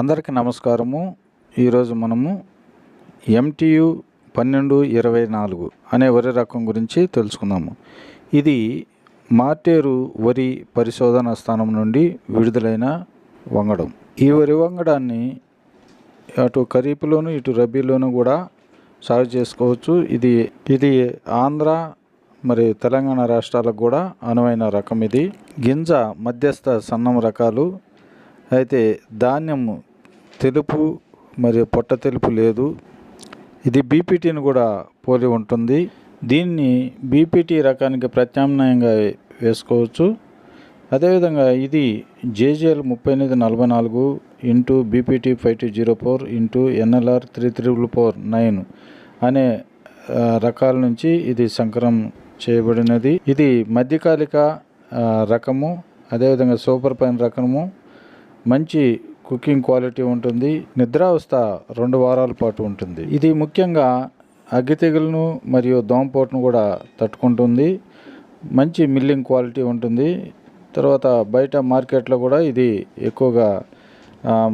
అందరికీ నమస్కారము. ఈరోజు మనము ఎంటియు పన్నెండు ఇరవై నాలుగు అనే వరి రకం గురించి తెలుసుకుందాము. ఇది మార్టేరు వరి పరిశోధన స్థానం నుండి విడుదలైన వంగడం. ఈ వరి వంగడాన్ని అటు ఖరీఫ్లోను ఇటు రబీలోను కూడా సాగు చేసుకోవచ్చు. ఇది ఇది ఆంధ్ర మరియు తెలంగాణ రాష్ట్రాలకు కూడా అనువైన రకం ఇది. గింజ మధ్యస్థ సన్నం రకాలు అయితే ధాన్యం తెలుపు మరియు పొట్ట తెలుపు లేదు. ఇది బీపీటీని కూడా పోలి ఉంటుంది. దీన్ని బీపీటీ రకానికి ప్రత్యామ్నాయంగా వేసుకోవచ్చు. అదేవిధంగా ఇది జేజేఎల్ ముప్పై ఎనిమిది నలభై నాలుగు into BPT five two zero four into NLR three triple four nine అనే రకాల నుంచి ఇది సంకరం చేయబడినది. ఇది మధ్యకాలిక రకము అదేవిధంగా సూపర్ పైన్ రకము మంచి కుకింగ్ క్వాలిటీ ఉంటుంది నిద్రావస్థ రెండు వారాల పాటు ఉంటుంది. ఇది ముఖ్యంగా అగ్గి తెగులను మరియు దోమపోటును కూడా తట్టుకుంటుంది. మంచి మిల్లింగ్ క్వాలిటీ ఉంటుంది. తర్వాత బయట మార్కెట్లో కూడా ఇది ఎక్కువగా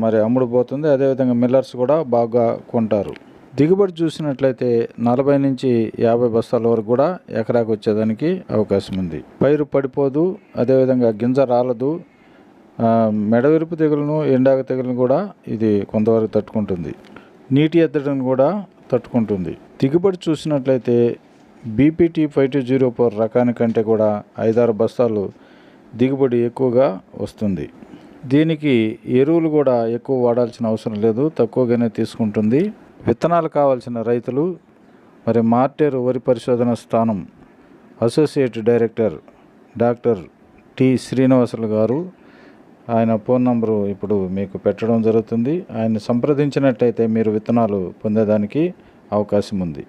మరి అమ్ముడుపోతుంది. అదేవిధంగా మిల్లర్స్ కూడా బాగా కొంటారు. దిగుబడి చూసినట్లయితే నలభై నుంచి యాభై బస్తాల వరకు కూడా ఎకరాకు వచ్చేదానికి అవకాశం ఉంది. పైరు పడిపోదు అదేవిధంగా గింజ రాలదు మెడవిరుపు తెగులను ఎండాక తెగులను కూడా ఇది కొంతవరకు తట్టుకుంటుంది. నీటి ఎద్దడిని కూడా తట్టుకుంటుంది. దిగుబడి చూసినట్లయితే BPT five two zero four రకానికంటే కూడా ఐదారు బస్తాలు దిగుబడి ఎక్కువగా వస్తుంది. దీనికి ఎరువులు కూడా ఎక్కువ వాడాల్సిన అవసరం లేదు తక్కువగానే తీసుకుంటుంది. విత్తనాలు కావాల్సిన రైతులు మరి మార్టేరు వరి పరిశోధన స్థానం associate director doctor T Srinivasulu గారు ఆయన ఫోన్ నంబరు ఇప్పుడు మీకు పెట్టడం జరుగుతుంది. ఆయన సంప్రదించినట్టయితే మీరు విత్తనాలు పొందేదానికి అవకాశం ఉంది.